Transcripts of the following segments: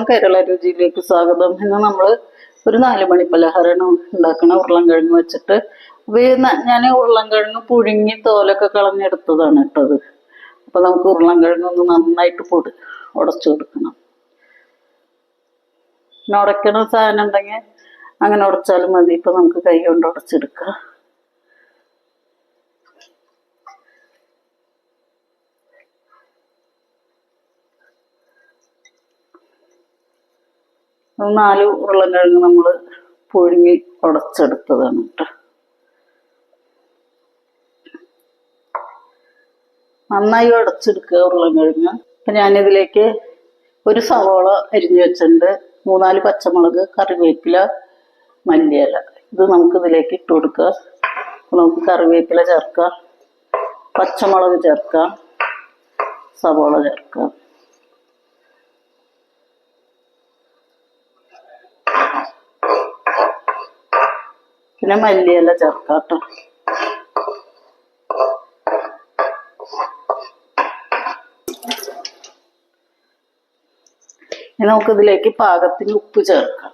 നമസ്കാരം കേരള രുചിയിലേക്ക് സ്വാഗതം. ഇന്ന് നമ്മൾ ഒരു നാല് മണി പലഹാരമാണ് ഉണ്ടാക്കണ. ഉരുളൻകിഴങ്ങ് വെച്ചിട്ട്. ഞാൻ ഉരുളൻകിഴങ്ങ് പുഴുങ്ങി തോലൊക്കെ കളഞ്ഞെടുത്തതാണ് ഇട്ടത് അപ്പൊ നമുക്ക് ഉരുളൻകിഴങ്ങ് ഒന്ന് നന്നായിട്ട് പൊടി ഉടച്ചു കൊടുക്കണം. ഉടയ്ക്കണ സാധനം ഉണ്ടെങ്കിൽ അങ്ങനെ ഉടച്ചാലും മതി. ഇപ്പൊ നമുക്ക് കൈ കൊണ്ട് ഉടച്ചെടുക്കാം. നാല് ഉരുളൻകിഴങ്ങ് നമ്മൾ പുഴുങ്ങി ഉടച്ചെടുത്തതാണ് കേട്ടോ നന്നായി ഉടച്ചെടുക്കുക ഉരുളൻകിഴങ്ങ് അപ്പം ഞാനിതിലേക്ക് ഒരു സവോള അരിഞ്ഞു വെച്ചിട്ടുണ്ട്. മൂന്നാൽ പച്ചമുളക് കറിവേപ്പില മല്ലിയില. ഇത് നമുക്ക് ഇതിലേക്ക് ഇട്ട് കൊടുക്കുക. നമുക്ക് കറിവേപ്പില ചേർക്കാം. പച്ചമുളക് ചേർക്കാം. സവോള ചേർക്കാം. പിന്നെ മല്ലിയില ചേർക്കാട്ടോ. ഇനി നമുക്ക് ഇതിലേക്ക് പാകത്തിന് ഉപ്പ് ചേർക്കാം.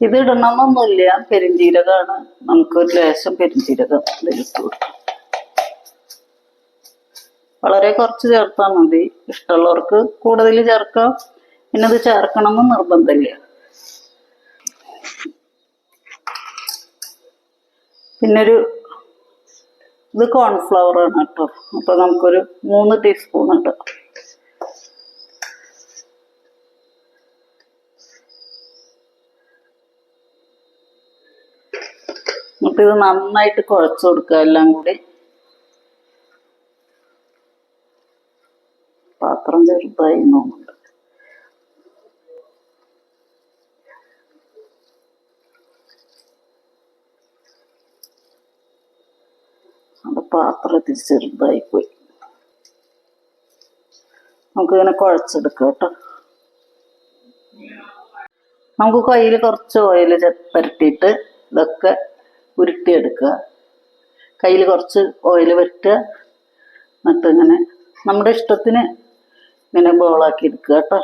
ഇത് ഇടണമെന്നൊന്നുമില്ല പെരിഞ്ജീരകമാണ് നമുക്ക് ഒരു ലേശം പെരിഞ്ജീരകം ഇതിലിട്ട് കൊടുക്കാം. വളരെ കുറച്ച് ചേർത്താൽ മതി. ഇഷ്ടമുള്ളവർക്ക് കൂടുതൽ ചേർക്കാം. പിന്നെ ഇത് ചേർക്കണമെന്ന് നിർബന്ധമില്ല. പിന്നൊരു ഇത് കോൺഫ്ലവർ ആണ് കേട്ടോ. അപ്പൊ നമുക്കൊരു മൂന്ന് ടീസ്പൂൺ ഇട്ടാം എന്നിട്ട് ഇത് നന്നായിട്ട് കുഴച്ചു കൊടുക്കുക എല്ലാം കൂടി. അത് പാത്രത്തിൽ ചെറുതായി പോയി നമുക്ക് നമുക്കിങ്ങനെ കുഴച്ചെടുക്കാം കേട്ടോ. നമുക്ക് കയ്യിൽ കുറച്ച് ഓയിൽ പരട്ടിയിട്ട് ഇതൊക്കെ ഉരുട്ടിയെടുക്കുക. കയ്യിൽ കുറച്ച് ഓയിൽ പരറ്റുക എന്നിട്ട് ഇങ്ങനെ നമ്മുടെ ഇഷ്ടത്തിന് ഇങ്ങനെ ബോളാക്കി എടുക്കുക കേട്ടോ.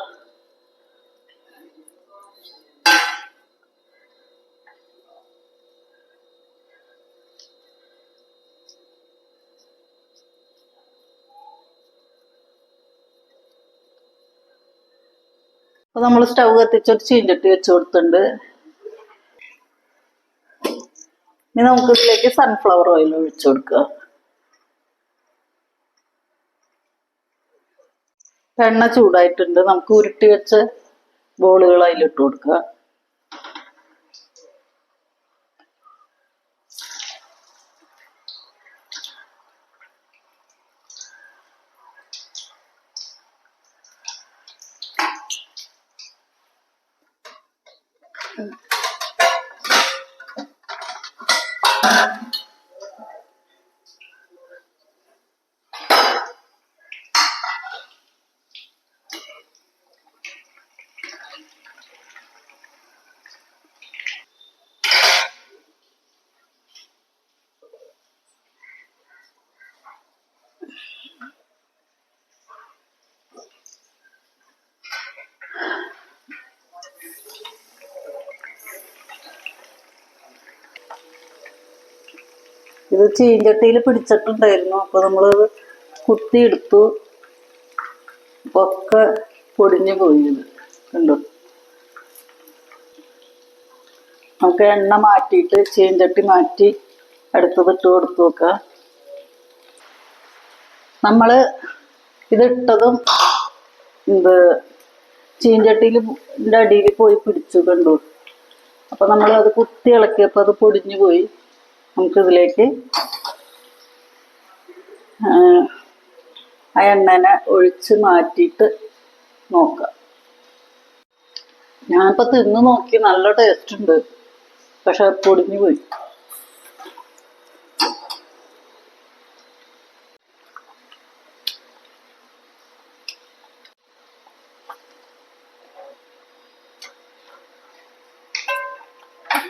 അപ്പൊ നമ്മൾ സ്റ്റവ് കത്തിച്ചൊരു ചീഞ്ചട്ടി വെച്ച് കൊടുത്തിട്ടുണ്ട്. ഇനി നമുക്ക് ഇതിലേക്ക് സൺഫ്ലവർ ഓയിൽ ഒഴിച്ചു കൊടുക്കുക. എണ്ണ ചൂടായിട്ടുണ്ട്. നമുക്ക് ഉരുട്ടി വെച്ച ബോളുകൾ അതിലിട്ട് കൊടുക്കുക. ഇത് ചീഞ്ചട്ടിയിൽ പിടിച്ചിട്ടുണ്ടായിരുന്നു. അപ്പൊ നമ്മളത് കുത്തിയെടുത്തു. ഒക്കെ പൊടിഞ്ഞു പോയി കണ്ടോ? നമുക്ക് എണ്ണ മാറ്റിയിട്ട് ചീഞ്ചട്ടി മാറ്റി അടുത്തത് ഇട്ട് കൊടുത്തു നോക്കാം. നമ്മൾ ഇതിട്ടതും എന്ത് ചീഞ്ചട്ടിയിൽ അടിയിൽ പോയി പിടിച്ചു കണ്ടു? അപ്പൊ നമ്മൾ അത് കുത്തി ഇളക്കിയപ്പോ അത് പൊടിഞ്ഞു പോയി. നമുക്കിതിലേക്ക് ആ, എണ്ണനെ ഒഴിച്ച് മാറ്റിയിട്ട് നോക്കാം. ഞാനിപ്പോ തിന്ന് നോക്കി നല്ല ടേസ്റ്റ് ഉണ്ട് പക്ഷെ പൊടിഞ്ഞു പോയി.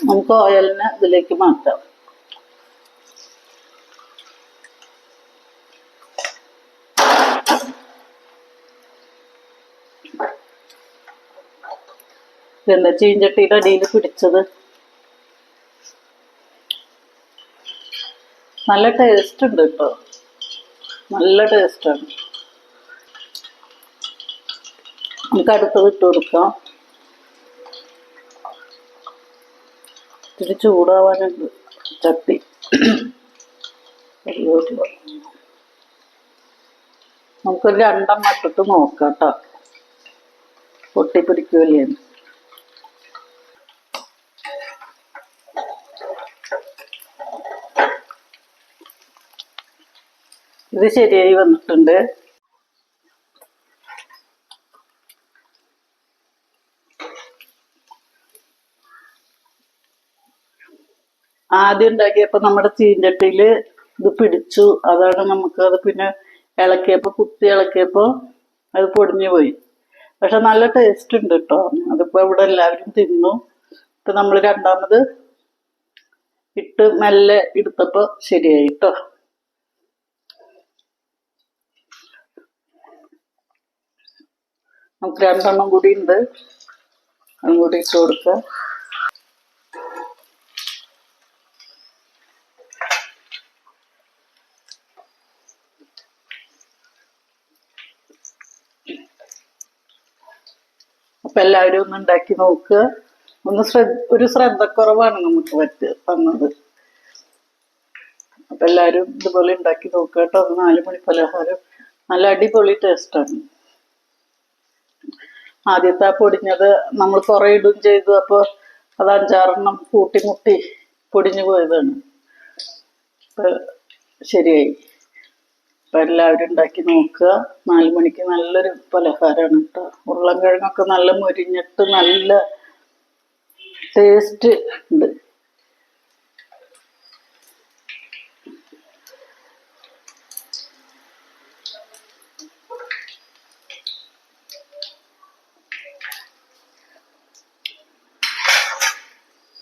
നമുക്ക് ഓയിലിനെ ഇതിലേക്ക് മാറ്റാം. എന്താ ചീഞ്ചട്ടിയുടെ അടിയിൽ പിടിച്ചത്. നല്ല ടേസ്റ്റ് ഉണ്ട് കേട്ടോ. നല്ല ടേസ്റ്റാണ് നമുക്ക് അടുത്തത് ഇട്ട് കൊടുക്കാം. ഇത്തിരി ചൂടാവാനുണ്ട്. ചട്ടി. നമുക്കൊരു രണ്ടെണ്ണം ഇട്ടിട്ട് നോക്കാം കേട്ടോ. പൊട്ടി പിടിക്കൂലേ ഇത് ശരിയായി വന്നിട്ടുണ്ട്. ആദ്യം ഉണ്ടാക്കിയപ്പോ നമ്മുടെ ചീഞ്ചട്ടിയിൽ ഇത് പിടിച്ചു. അതാണ് നമുക്ക് അത് പിന്നെ ഇളക്കിയപ്പോ കുത്തി ഇളക്കിയപ്പോ അത് പൊടിഞ്ഞു പോയി. പക്ഷെ നല്ല ടേസ്റ്റ് ഉണ്ട് കേട്ടോ അതിപ്പോ ഇവിടെ എല്ലാവരും തിന്നു. ഇപ്പൊ നമ്മൾ രണ്ടാമത് ഇട്ട് മെല്ലെ എടുത്തപ്പോ ശരിയായി കേട്ടോ നമുക്ക് രണ്ടെണ്ണം കൂടി ഉണ്ട്. അതും കൂടി ഇട്ട് കൊടുക്കാം. അപ്പൊ എല്ലാവരും ഒന്ന് ഉണ്ടാക്കി നോക്കുക. ഒന്ന് ശ്രദ്ധ ഒരു ശ്രദ്ധക്കുറവാണ് നമുക്ക് പറ്റ തന്നത്. അപ്പൊ എല്ലാവരും ഇതുപോലെ ഉണ്ടാക്കി നോക്കുക കേട്ടോ. നാല് മണി പലഹാരം. നല്ല അടിപൊളി ടേസ്റ്റാണ് ആദ്യത്തെ ആ പൊടിഞ്ഞത് നമ്മൾ കുറെ ഇടും ചെയ്തു. അപ്പോൾ അത് അഞ്ചാറെണ്ണം കൂട്ടിമുട്ടി പൊടിഞ്ഞു പോയതാണ്. ശരിയായി. അപ്പൊ എല്ലാവരും ഉണ്ടാക്കി നോക്കുക. നാല് മണിക്ക് നല്ലൊരു പലഹാരമാണ് കേട്ടോ ഉരുളൻകിഴങ്ങൊക്കെ നല്ല മുരിഞ്ഞിട്ട് നല്ല ടേസ്റ്റ് ഉണ്ട്.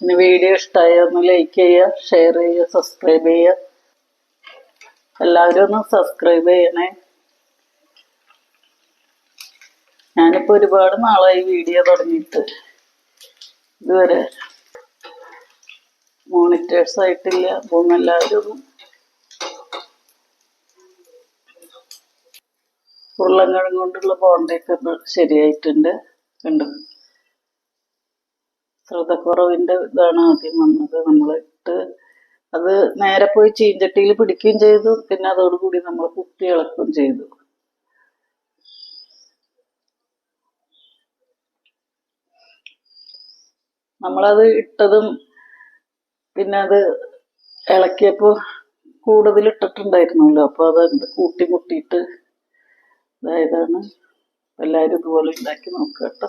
പിന്നെ വീഡിയോ ഇഷ്ടമായ ഒന്ന് ലൈക്ക് ചെയ്യുക ഷെയർ ചെയ്യുക സബ്സ്ക്രൈബ് ചെയ്യുക. എല്ലാവരും ഒന്ന് സബ്സ്ക്രൈബ് ചെയ്യണേ. ഞാനിപ്പോ ഒരുപാട് നാളായി വീഡിയോ തുടങ്ങിയിട്ട്. ഇതുവരെ മോണിറ്റേഴ്സ് ആയിട്ടില്ല. അപ്പം എല്ലാവരും ഉരുളൻകിഴങ്ങ് കൊണ്ടുള്ള ബോണ്ടൊക്കെ ശരിയായിട്ടുണ്ട്. കണ്ടു? ശ്രദ്ധക്കുറവിന്റെ ഇതാണ് ആദ്യം വന്നത്. നമ്മൾ ഇട്ട് അത് നേരെ പോയി ചീഞ്ചട്ടിയിൽ പിടിക്കുകയും ചെയ്തു. പിന്നെ അതോടുകൂടി നമ്മൾ കുത്തി ഇളക്കുകയും ചെയ്തു. നമ്മളത് ഇട്ടതും പിന്നെ അത് ഇളക്കിയപ്പോൾ കൂടുതൽ ഇട്ടിട്ടുണ്ടായിരുന്നല്ലോ. അപ്പോൾ അത് കൂട്ടി മുട്ടിയിട്ട് ഇതായതാണ്. എല്ലാവരും ഇതുപോലെ ഉണ്ടാക്കി നോക്കുക കേട്ടോ.